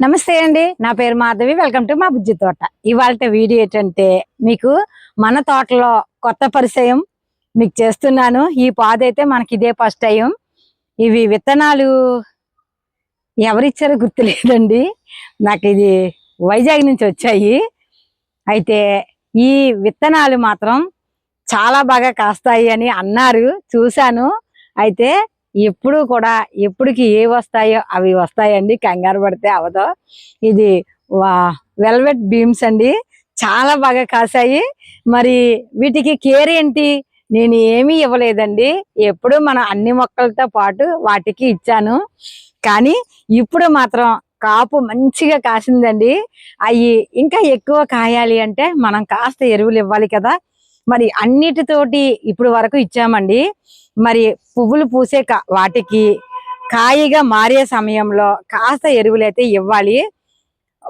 నమస్తే అండి. నా పేరు మాధవి. వెల్కమ్ టు మా బుజ్జి తోట. ఇవాళ వీడియో ఏంటంటే మీకు మన తోటలో కొత్త పరిచయం మీకు చేస్తున్నాను. ఈ పాదైతే మనకి ఇదే ఫస్ట్ టైం. ఇవి విత్తనాలు ఎవరిచ్చారో గుర్తులేదండి. నాకు ఇది వైజాగ్ నుంచి వచ్చాయి. అయితే ఈ విత్తనాలు మాత్రం చాలా బాగా కాస్తాయి అని అన్నారు. చూశాను. అయితే ఎప్పుడు కూడా ఎప్పటికి ఏ వస్తాయో అవి వస్తాయండి. కంగారు పడితే అవదో ఇది వెల్వెట్ బీమ్స్ అండి. చాలా బాగా కాసాయి మరి వీటికి కేర్ ఏంటి? నేను ఏమీ ఇవ్వలేదండి. ఎప్పుడు మన అన్ని మొక్కలతో పాటు వాటికి ఇచ్చాను. కానీ ఇప్పుడు మాత్రం కాపు మంచిగా కాసిందండి. అవి ఇంకా ఎక్కువ కాయాలి అంటే మనం కాస్త ఎరువులు ఇవ్వాలి కదా. మరి అన్నిటితోటి ఇప్పుడు వరకు ఇచ్చామండి. మరి పువ్వులు పూసే కా- వాటికి కాయగా మారే సమయంలో కాస్త ఎరువులు అయితే ఇవ్వాలి.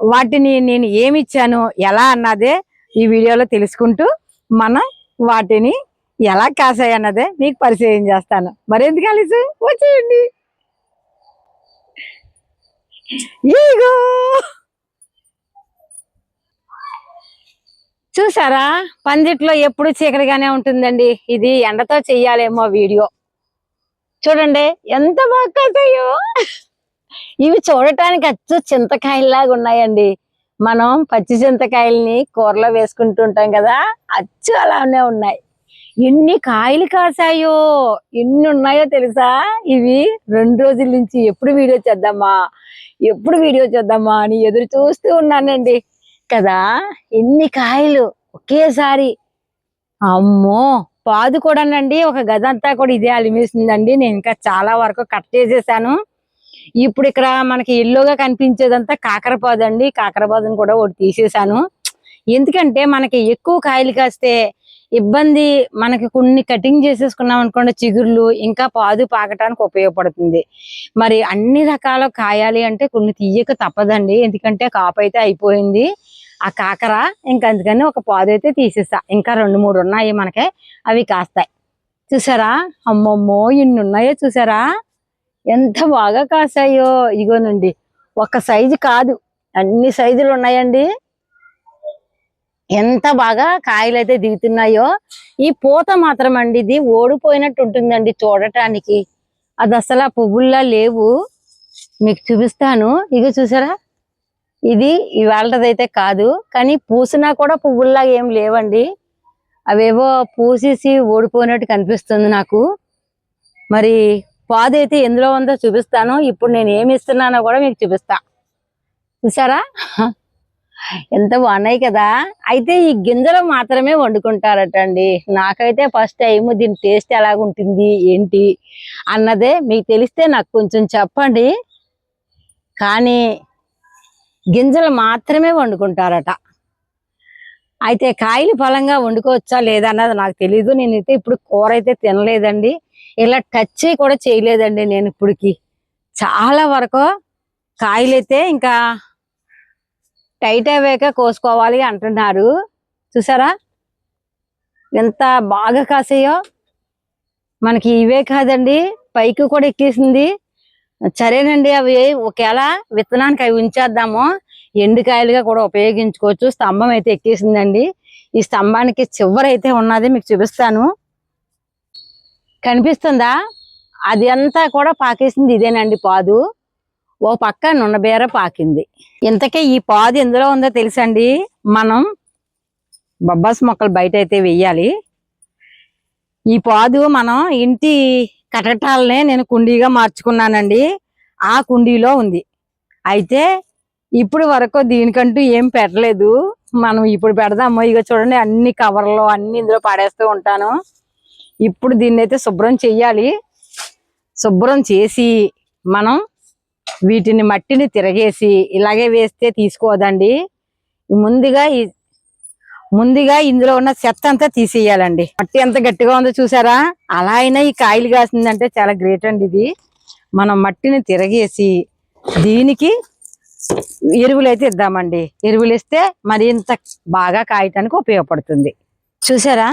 వాటిని నేను ఏమి ఇచ్చాను ఎలా అన్నదే ఈ వీడియోలో తెలుసుకుంటూ మనం వాటిని ఎలా కాసాయి అన్నదే మీకు పరిచయం చేస్తాను. మరెందుకు కలిసి వచ్చేయండి. ఈగో చూసారా? పందిట్లో ఎప్పుడు చీకటిగానే ఉంటుందండి. ఇది ఎండతో చెయ్యాలేమో వీడియో. చూడండి ఎంత బాగా ఇవి చూడటానికి అచ్చు చింతకాయల్లాగా ఉన్నాయండి. మనం పచ్చి చింతకాయల్ని కూరలో వేసుకుంటూ ఉంటాం కదా అచ్చు అలానే ఉన్నాయి. ఎన్ని కాయలు కాసాయో ఎన్ని ఉన్నాయో తెలుసా? ఇవి రెండు రోజుల నుంచి ఎప్పుడు వీడియో చేద్దామా ఎప్పుడు వీడియో చేద్దామా అని ఎదురు చూస్తూ ఉన్నానండి. కదా? ఎన్ని కాయలు? ఒకేసారి. అమ్మో! పాదు కూడానండి ఒక గది అంతా కూడా ఇదే అలిమేసిందండి. నేను ఇంకా చాలా వరకు కట్ చేసేసాను. ఇప్పుడు ఇక్కడ మనకి ఎల్లోగా కనిపించేదంతా కాకరపాదు అండి కాకరపాదుని కూడా ఒకటి తీసేసాను. ఎందుకంటే మనకి ఎక్కువ కాయలు కాస్తే ఇబ్బంది మనకి కొన్ని కటింగ్ చేసేసుకున్నాం అనుకోండి చిగుర్లు ఇంకా పాదు పాకటానికి ఉపయోగపడుతుంది. మరి అన్ని రకాల కాయాలి అంటే కొన్ని తీయక తప్పదండి. ఎందుకంటే కాపు అయితే అయిపోయింది. ఆ కాకర ఇంకా అందుకని ఒక పాదు అయితే తీసేసా ఇంకా రెండు మూడు ఉన్నాయి మనకి అవి కాస్తాయి. చూసారా? అమ్మమ్మో ఇన్ని ఉన్నాయో చూసారా? ఎంత బాగా కాసాయో ఇగోనండి. ఒక సైజు కాదు. అన్ని సైజులు ఉన్నాయండి. ఎంత బాగా కాయలు అయితే దిగుతున్నాయో ఈ పూత మాత్రం అండి ఇది ఓడిపోయినట్టు ఉంటుందండి చూడటానికి. అది అసలు ఆ పువ్వుల్లా లేవు. మీకు చూపిస్తాను. ఇగో చూసారా? ఇది ఇవాళదైతే కాదు కానీ పూసినా కూడా పువ్వుల్లా ఏం లేవండి. అవేవో పూసేసి ఓడిపోయినట్టు కనిపిస్తుంది నాకు. మరి పాదు అయితే ఎందులో ఉందో చూపిస్తాను. ఇప్పుడు నేను ఏమి ఇస్తున్నానో కూడా మీకు చూపిస్తా. చూసారా? ఎంత బాగున్నాయి కదా. అయితే ఈ గింజలు మాత్రమే వండుకుంటారట అండి నాకైతే ఫస్ట్ టైం దీని టేస్ట్ ఎలాగుంటుంది ఏంటి అన్నదే మీకు తెలిస్తే నాకు కొంచెం చెప్పండి. కానీ గింజలు మాత్రమే వండుకుంటారట. అయితే కాయలు ఫలంగా వండుకోవచ్చా లేదన్నది నాకు తెలియదు నేనైతే ఇప్పుడు కూర అయితే తినలేదండి. ఇలా టచ్ కూడా చేయలేదండి నేను ఇప్పటికి. చాలా వరకు కాయలైతే ఇంకా టైట్ అయ్యాక కోసుకోవాలి అంటున్నారు. చూసారా? ఎంత బాగా కాసాయో. మనకి ఇవే కాదండి. పైకి కూడా ఎక్కేసింది. సరేనండి అవి ఒకవేళ విత్తనానికి అవి ఉంచేద్దాము. ఎండుకాయలుగా కూడా ఉపయోగించుకోవచ్చు. స్తంభం అయితే ఎక్కేసిందండి. ఈ స్తంభానికి చివరైతే ఉన్నది మీకు చూపిస్తాను. కనిపిస్తుందా? అది అంతా కూడా పాకేసింది ఇదేనండి పాదు. ఓ పక్క నున్నబేర పాకింది. ఇంతకే ఈ పాదు ఎందులో ఉందో తెలుసండి? మనం బొబ్బాస్ మొక్కలు బయట అయితే వెయ్యాలి. ఈ పాదు మనం ఇంటి కటటాలనే నేను కుండీగా మార్చుకున్నానండి. ఆ కుండీలో ఉంది. అయితే ఇప్పుడు వరకు దీనికంటూ ఏం పెట్టలేదు. మనం ఇప్పుడు పెడదాము. ఇక చూడండి అన్ని కవర్లో అన్ని ఇందులో పాడేస్తూ ఉంటాను. ఇప్పుడు దీన్ని అయితే శుభ్రం చెయ్యాలి. శుభ్రం చేసి మనం వీటిని మట్టిని తిరగేసి ఇలాగే వేస్తే తీసుకోదండి. ముందుగా ఈ ముందుగా ఇందులో ఉన్న చెత్త అంతా తీసేయాలండి. మట్టి ఎంత గట్టిగా ఉందో చూసారా? అలా అయినా ఈ కాయలు కాసిందంటే చాలా గ్రేట్ అండి ఇది. మనం మట్టిని తిరగేసి దీనికి ఎరువులు అయితే ఇద్దామండి. ఎరువులు ఇస్తే మరింత బాగా కాయటానికి ఉపయోగపడుతుంది. చూసారా?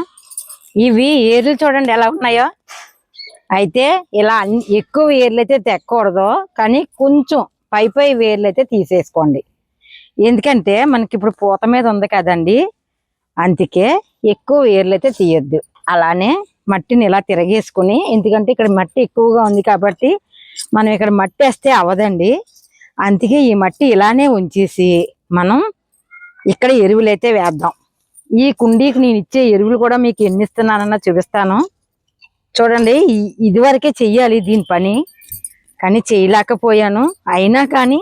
ఇవి ఏర్లు చూడండి ఎలా ఉన్నాయో. అయితే ఇలా అన్ని- ఎక్కువ వేర్లు అయితే తెక్కకూడదు కానీ కొంచెం పై పై వేర్లు అయితే తీసేసుకోండి. ఎందుకంటే మనకి ఇప్పుడు పూత మీద ఉంది కదండి. అందుకే ఎక్కువ వేర్లు అయితే తీయొద్దు. అలానే మట్టిని ఇలా తిరగేసుకుని ఎందుకంటే ఇక్కడ మట్టి ఎక్కువగా ఉంది కాబట్టి మనం ఇక్కడ మట్టి వేస్తే అవ్వదండి. అందుకే ఈ మట్టి ఇలానే ఉంచేసి మనం ఇక్కడ ఎరువులు అయితే వేద్దాం. ఈ కుండీకి నేను ఇచ్చే ఎరువులు కూడా మీకు ఎన్ని ఇస్తున్నానన్నా చూపిస్తాను. చూడండి ఇది ఇదివరకే చెయ్యాలి దీని పని. కానీ చేయలేకపోయాను. అయినా కానీ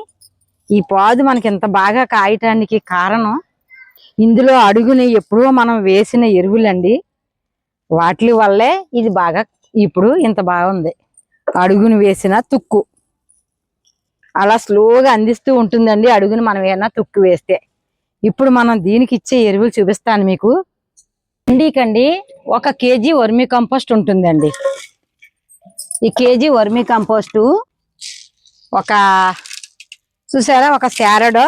ఈ పాదు మనకి ఇంత బాగా కాయటానికి కారణం ఇందులో అడుగుని ఎప్పుడో మనం వేసిన ఎరువులండి. వాటి వల్లే ఇది బాగా ఇప్పుడు ఇంత బాగుంది. అడుగును వేసిన తుక్కు. అలా స్లోగా అందిస్తూ ఉంటుందండి అడుగుని మనం ఏమైనా తుక్కు వేస్తే. ఇప్పుడు మనం దీనికి ఇచ్చే ఎరువులు చూపిస్తాను మీకు. కండి ఒక కేజీ వర్మి కంపోస్ట్ ఉంటుందండి. ఈ కేజీ వర్మి కంపోస్టు ఒక చూసారా ఒక శారడ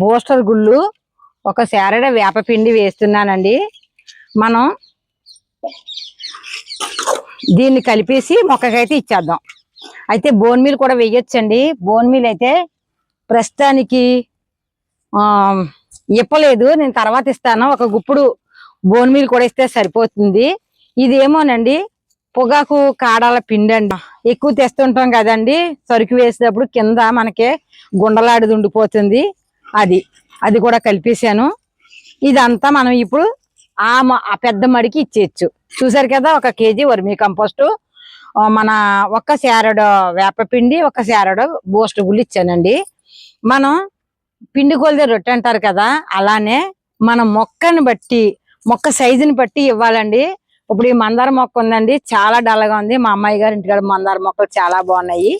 బూస్టర్ గుళ్ళు ఒక శారడ వేపపిండి వేస్తున్నానండి. మనం దీన్ని కలిపేసి మొక్కకైతే ఇచ్చేద్దాం. అయితే బోన్ మీల్ కూడా వేయొచ్చండి. బోన్ మీల్ అయితే ప్రస్తుతానికి ఇప్పలేదు. నేను తర్వాత ఇస్తాను. ఒక గుప్పుడు బోన్ మీల్ కూడా ఇస్తే సరిపోతుంది. ఇదేమోనండి పొగాకు కాడాల పిండి అండి ఎక్కువ తెస్తుంటాం కదండి సరుకు వేసేటప్పుడు కింద మనకి గుండలాడిది ఉండిపోతుంది. అది అది కూడా కలిపేసాను ఇదంతా మనం ఇప్పుడు ఆ పెద్ద మడికి ఇచ్చేయచ్చు. చూసారు కదా ఒక కేజీ వర్మీ కంపోస్ట్. మన ఒక్క శారడు వేపపిండి ఒక శారడు బూస్ట్ గుళ్ళు ఇచ్చానండి. మనం పిండి కొలిదే రొట్టె అంటారు కదా అలానే మన మొక్కని బట్టి మొక్క సైజుని బట్టి ఇవ్వాలండి. ఇప్పుడు ఈ మందార మొక్క ఉందండి చాలా డల్గా ఉంది. మా అమ్మాయి గారి ఇంటికాడ మందార మొక్కలు చాలా బాగున్నాయి.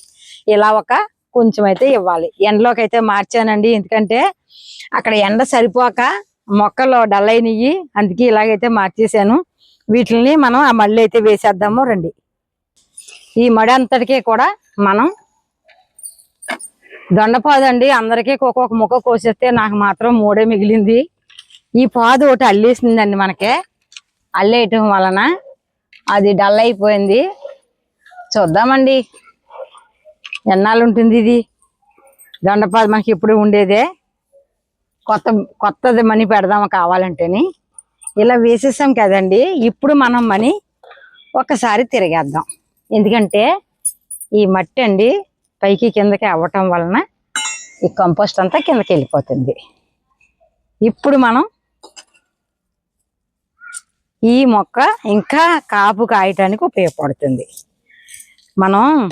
ఇలా ఒక కొంచెం అయితే ఇవ్వాలి. ఎండలోకి అయితే మార్చానండి. ఎందుకంటే అక్కడ ఎండ సరిపోక మొక్కలు డల్ అయినవి అందుకే ఇలాగైతే మార్చేసాను వీటిని మనం ఆ మళ్ళీ అయితే వేసేద్దాము. రండి. ఈ మడి అంతటికీ కూడా మనం దొండపాదండి. అందరికీ ఒక్కొక్క ముక్క కోసేస్తే నాకు మాత్రం మూడే మిగిలింది. ఈ పాదు ఒకటి అల్లేసిందండి మనకి. అల్లేయటం వలన అది డల్ అయిపోయింది. చూద్దామండి. ఎన్నాళ్ళు ఉంటుంది ఇది? దొండపాదు మనకి ఇప్పుడు ఉండేదే. కొత్త కొత్తది మనీ పెడదాము కావాలంటేని. ఇలా వేసేసాం కదండి. ఇప్పుడు మనం మనీ ఒకసారి తిరిగేద్దాం. ఎందుకంటే ఈ మట్టి అండి పైకి కిందకి అవ్వటం వలన ఈ కంపోస్ట్ అంతా కిందకి వెళ్ళిపోతుంది. ఇప్పుడు మనం ఈ మొక్క ఇంకా కాపు కాయటానికి ఉపయోగపడుతుంది. మనం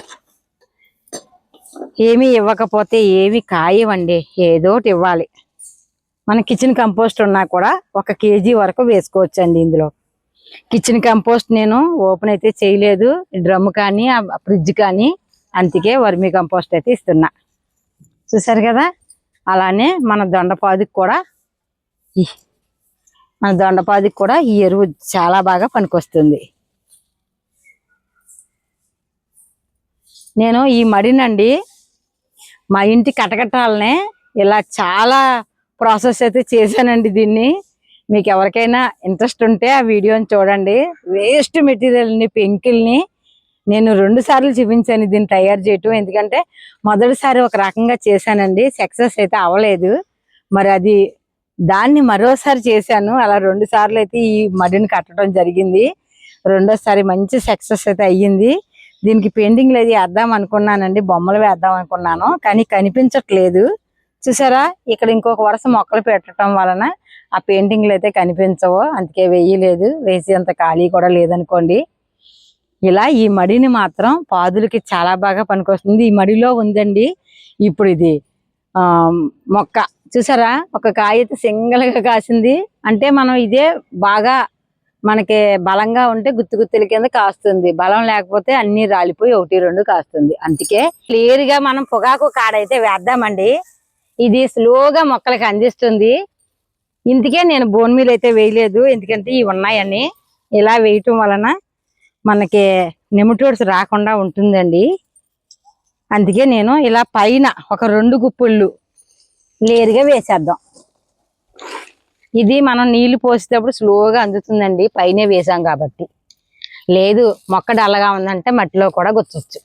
ఏమీ ఇవ్వకపోతే ఏమి కాయవండి. ఏదోటి ఇవ్వాలి. మన కిచెన్ కంపోస్ట్ ఉన్నా కూడా ఒక కేజీ వరకు వేసుకోవచ్చండి ఇందులో. కిచెన్ కంపోస్ట్ నేను ఓపెన్ అయితే చేయలేదు. డ్రమ్ కానీ ఫ్రిడ్జ్ కానీ అందుకే వర్మీ కంపోస్ట్ అయితే ఇస్తున్నా. చూసారు కదా? అలానే మన దొండపాదికి కూడా మన దొండపాదికి కూడా ఈ ఎరువు చాలా బాగా పనికొస్తుంది. నేను ఈ మడినండి మా ఇంటి కటకటాలనే ఇలా చాలా ప్రాసెస్ అయితే చేశానండి దీన్ని. మీకు ఎవరికైనా ఇంట్రెస్ట్ ఉంటే ఆ వీడియోని చూడండి. వేస్ట్ మెటీరియల్ని పెంకిల్ని నేను రెండు సార్లు చూపించాను దీన్ని తయారు చేయటం. ఎందుకంటే మొదటిసారి ఒక రకంగా చేశానండి. సక్సెస్ అయితే అవ్వలేదు. మరి అది దాన్ని మరోసారి చేశాను. అలా రెండు సార్లు అయితే ఈ మడిని కట్టడం జరిగింది. రెండోసారి మంచి సక్సెస్ అయితే అయ్యింది. దీనికి పెయింటింగ్లు అది వేద్దాం అనుకున్నానండి. బొమ్మలు వేద్దాం అనుకున్నాను. కానీ కనిపించట్లేదు. చూసారా? ఇక్కడ ఇంకొక వరుస మొక్కలు పెట్టడం వలన ఆ పెయింటింగ్లు అయితే కనిపించవు. అందుకే వేయలేదు. వేసేంత ఖాళీ కూడా లేదనుకోండి. ఇలా ఈ మడిని మాత్రం పాదులకి చాలా బాగా పనికొస్తుంది. ఈ మడిలో ఉందండి. ఇప్పుడు ఇది మొక్క. చూసారా? ఒక కాయ అయితే గా కాసింది. అంటే మనం ఇదే బాగా మనకి బలంగా ఉంటే గుత్తు గుత్తుల కింద కాస్తుంది. బలం లేకపోతే అన్ని రాలిపోయి ఒకటి రెండు కాస్తుంది. అందుకే క్లియర్గా మనం పొగాకు కాడైతే వేద్దామండి. ఇది స్లోగా మొక్కలకి అందిస్తుంది. ఇందుకే నేను బోన్ మీల్ అయితే వేయలేదు. ఎందుకంటే ఇవి ఉన్నాయని. ఇలా వేయటం వలన మనకి నెమటోడ్స్ రాకుండా ఉంటుందండి. అందుకే నేను ఇలా పైన ఒక రెండు గుప్పుళ్ళు లేరుగా వేసేద్దాం. ఇది మనం నీళ్ళు పోసేటప్పుడు స్లోగా అందుతుందండి పైనే వేసాం కాబట్టి. లేదు మొక్క డల్లగా ఉందంటే మట్టిలో కూడా గుచ్చొచ్చు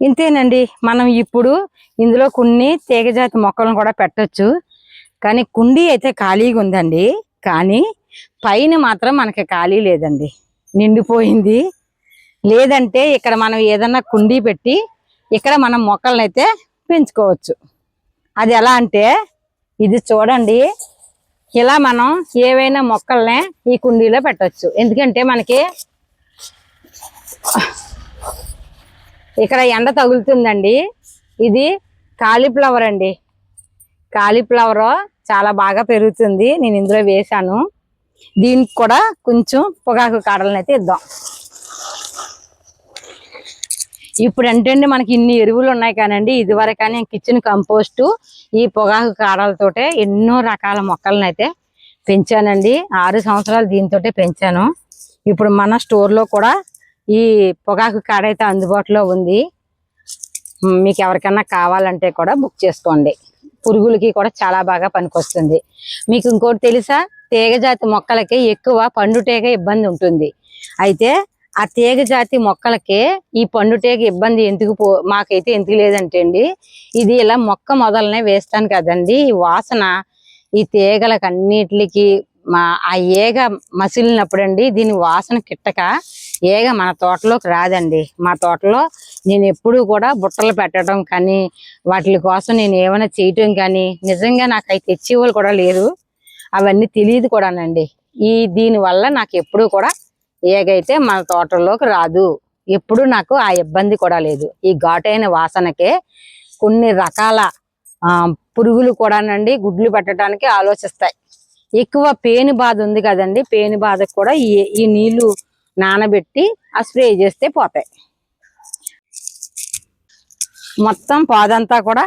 ఇంతేనండి మనం ఇప్పుడు ఇందులో కొన్ని తీగజాతి మొక్కలను కూడా పెట్టొచ్చు. కానీ కుండీ అయితే ఖాళీగా ఉందండి. కానీ పైన మాత్రం మనకి ఖాళీ లేదండి. నిండిపోయింది. లేదంటే ఇక్కడ మనం ఏదన్నా కుండీ పెట్టి ఇక్కడ మనం మొక్కలను అయితే పెంచుకోవచ్చు. అది ఎలా అంటే ఇది చూడండి ఇలా మనం ఏవైనా మొక్కల్ని ఈ కుండీలో పెట్టవచ్చు ఎందుకంటే మనకి ఇక్కడ ఎండ తగులుతుందండి. ఇది కాలీఫ్లవర్ అండి. కాలీఫ్లవర్ చాలా బాగా పెరుగుతుంది. నేను ఇందులో వేశాను. దీనికి కూడా కొంచెం పొగాకు కాడలనైతే ఇద్దాం. ఇప్పుడు ఏంటంటే మనకి ఇన్ని ఎరువులు ఉన్నాయి కానండి ఇదివరకు కానీ కిచెన్ కంపోస్టు ఈ పొగాకు కాడలతోటే ఎన్నో రకాల మొక్కలను అయితే పెంచానండి. ఆరు సంవత్సరాలు దీంతో పెంచాను. ఇప్పుడు మన స్టోర్లో కూడా ఈ పొగాకు కాడ అయితే అందుబాటులో ఉంది. మీకు ఎవరికైనా కావాలంటే కూడా బుక్ చేసుకోండి. పురుగులకి కూడా చాలా బాగా పనికొస్తుంది. మీకు ఇంకోటి తెలుసా? తీగ జాతి మొక్కలకి ఎక్కువ పండు తీగ ఇబ్బంది ఉంటుంది. అయితే ఆ తీగ జాతి మొక్కలకి ఈ పండు తీగ ఇబ్బంది ఎందుకు పో మాకైతే ఎందుకు లేదంటే అండి ఇది ఇలా మొక్క మొదలనే వేస్తాను కదండి ఈ వాసన ఈ తీగలకు అన్నిటికి మా ఆ ఏగ మసిలినప్పుడు అండి దీని వాసన కిట్టక ఏగ మన తోటలోకి రాదండి. మా తోటలో నేను ఎప్పుడూ కూడా బుట్టలు పెట్టడం కానీ వాటి కోసం నేను ఏమైనా చేయటం కానీ నిజంగా నాకు అవి తెచ్చేవాళ్ళు కూడా లేరు. అవన్నీ తెలియదు కూడానండి. ఈ దీని వల్ల నాకు ఎప్పుడూ కూడా ఏగైతే మన తోటలోకి రాదు. ఎప్పుడు నాకు ఆ ఇబ్బంది కూడా లేదు. ఈ ఘాటైన వాసనకే కొన్ని రకాల పురుగులు కూడానండి గుడ్లు పెట్టడానికి ఆలోచిస్తాయి. ఎక్కువ పేను బాధ ఉంది కదండి. పేను బాధకు కూడా ఈ ఈ నీళ్ళు నానబెట్టి ఆ స్ప్రే చేస్తే పోతాయి. మొత్తం పాదంతా కూడా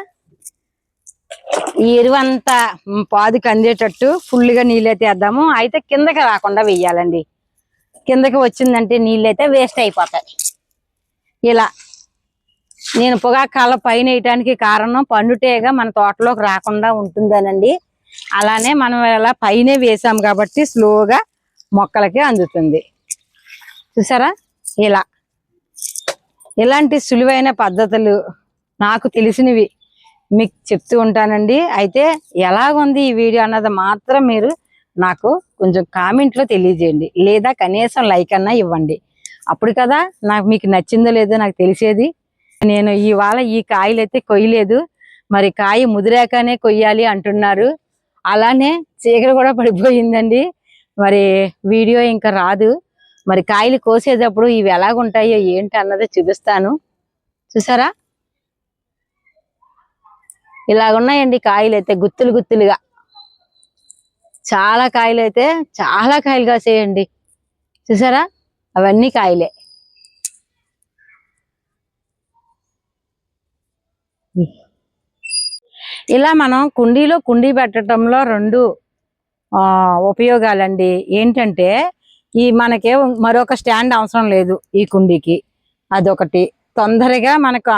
ఈ ఎరువు అంతా పాదుకు అందేటట్టు ఫుల్గా నీళ్ళైతే వేద్దాము. అయితే కిందకి రాకుండా వెయ్యాలండి. కిందకి వచ్చిందంటే నీళ్ళైతే వేస్ట్ అయిపోతాయి. ఇలా నేను పొగాకాల పైన వేయటానికి కారణం పండుటేగా మన తోటలోకి రాకుండా ఉంటుందనండి. అలానే మనం ఇలా పైన వేసాం కాబట్టి స్లోగా మొక్కలకి అందుతుంది. చూసారా? ఇలా. ఇలాంటి సులువైన పద్ధతులు నాకు తెలిసినవి. మీకు చెప్తూ ఉంటానండి. అయితే ఎలాగుంది ఈ వీడియో అన్నది మాత్రం మీరు నాకు కొంచెం కామెంట్లో తెలియజేయండి. లేదా కనీసం లైక్ అన్నా ఇవ్వండి. అప్పుడు కదా నాకు మీకు నచ్చిందో లేదో నాకు తెలిసేది. నేను ఇవాళ ఈ కాయలు అయితే కొయ్యలేదు. మరి కాయ ముదిరాకనే కొయ్యాలి అంటున్నారు. అలానే చీకటి కూడా పడిపోయిందండి. మరి వీడియో ఇంకా రాదు. మరి కాయలు కోసేటప్పుడు ఇవి ఎలాగుంటాయో ఏంటి అన్నది చూపిస్తాను. చూసారా? ఇలాగున్నాయండి కాయలు అయితే గుత్తులు గుత్తులుగా. చాలా కాయలు అయితే చాలా కాయలు కాసేయండి చూసారా? అవన్నీ కాయలే. ఇలా మనం కుండీలో కుండీ పెట్టడంలో రెండు ఆ, ఉపయోగాలండి. ఏంటంటే ఈ మనకే మరొక స్టాండ్ అవసరం లేదు ఈ కుండీకి. అదొకటి. తొందరగా మనకు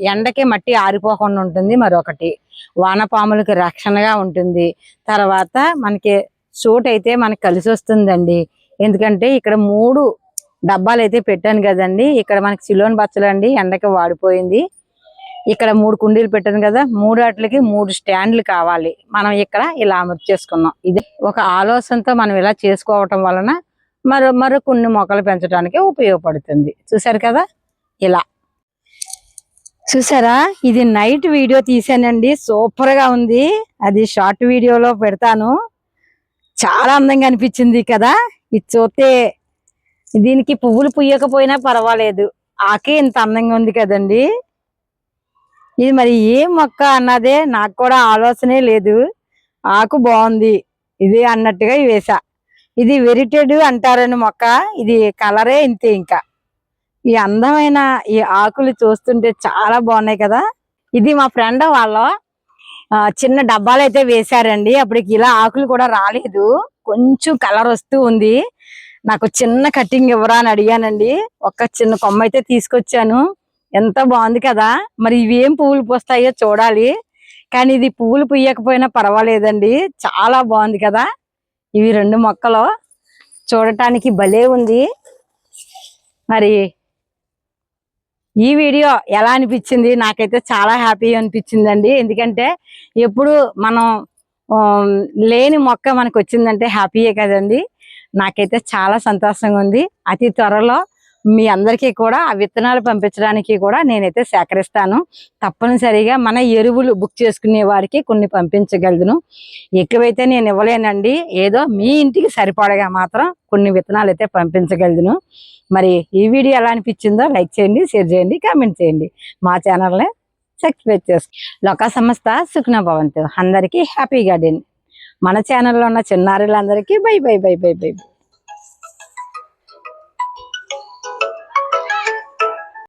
ఎండకి మట్టి ఆరిపోకుండా ఉంటుంది మరొకటి. వానపాములకి రక్షణగా ఉంటుంది. తర్వాత మనకి సూట్ అయితే మనకి కలిసి వస్తుందండి ఎందుకంటే ఇక్కడ మూడు డబ్బాలు అయితే పెట్టాను కదండి. ఇక్కడ మనకి సిలోన్ బచ్చలండి ఎండకి వాడిపోయింది. ఇక్కడ మూడు కుండీలు పెట్టాను కదా మూడు వాటికి మూడు స్టాండ్లు కావాలి. మనం ఇక్కడ ఇలా అమర్చేసుకున్నాం ఇది ఒక ఆలోచనతో మనం ఇలా చేసుకోవటం వలన మరో మరో కొన్ని మొక్కలు పెంచడానికి ఉపయోగపడుతుంది. చూసారు కదా? ఇలా. చూసారా? ఇది నైట్ వీడియో తీసానండి. సూపర్గా ఉంది. అది షార్ట్ వీడియోలో పెడతాను. చాలా అందంగా అనిపించింది కదా? ఇది చూస్తే దీనికి పువ్వులు పుయ్యకపోయినా పర్వాలేదు. ఆకే ఇంత అందంగా ఉంది కదండి. ఇది మరి ఏ మొక్క అన్నదే నాకు కూడా ఆలోచనే లేదు. ఆకు బాగుంది. ఇది అన్నట్టుగా వేసా. ఇది వెరిటెడ్ అంటారని మొక్క. ఇది కలరే ఇంతే ఇంకా. ఈ అందమైన ఈ ఆకులు చూస్తుంటే చాలా బాగున్నాయి కదా. ఇది మా ఫ్రెండ్ వాళ్ళ చిన్న డబ్బాలు అయితే వేశారండి. అప్పటికి ఇలా ఆకులు కూడా రాలేదు. కొంచెం కలర్ వస్తూ ఉంది. నాకు చిన్న కటింగ్ ఇవ్వరా అని అడిగానండి. ఒక చిన్న కొమ్మ అయితే తీసుకొచ్చాను. ఎంత బాగుంది కదా. మరి ఇవేం పువ్వులు పూస్తాయో చూడాలి. కానీ ఇది పువ్వులు పుయ్యకపోయినా పర్వాలేదండి. చాలా బాగుంది కదా. ఇవి రెండు మొక్కలు. చూడటానికి భలే ఉంది. మరి ఈ వీడియో ఎలా అనిపించింది? నాకైతే చాలా హ్యాపీ అనిపించిందండి. ఎందుకంటే ఎప్పుడు మనం లేని మొక్క మనకు వచ్చిందంటే హ్యాపీయే కదండి. నాకైతే చాలా సంతోషంగా ఉంది. అతి త్వరలో మీ అందరికీ కూడా ఆ విత్తనాలు పంపించడానికి కూడా నేనైతే సేకరిస్తాను. తప్పనిసరిగా మన ఎరువులు బుక్ చేసుకునే వారికి కొన్ని పంపించగలను. ఎక్కువైతే నేను ఇవ్వలేనండి. ఏదో మీ ఇంటికి సరిపడగా మాత్రం కొన్ని విత్తనాలు అయితే పంపించగలను. మరి ఈ వీడియో ఎలా అనిపించిందో లైక్ చేయండి షేర్ చేయండి కామెంట్ చేయండి. మా ఛానల్ని సబ్స్క్రైబ్ చేసుకో లోక సంస్థ సుఖ్న భవంతు. అందరికీ హ్యాపీ గార్డెన్. మన ఛానల్లో ఉన్న చిన్నారులందరికీ bye bye bye bye bye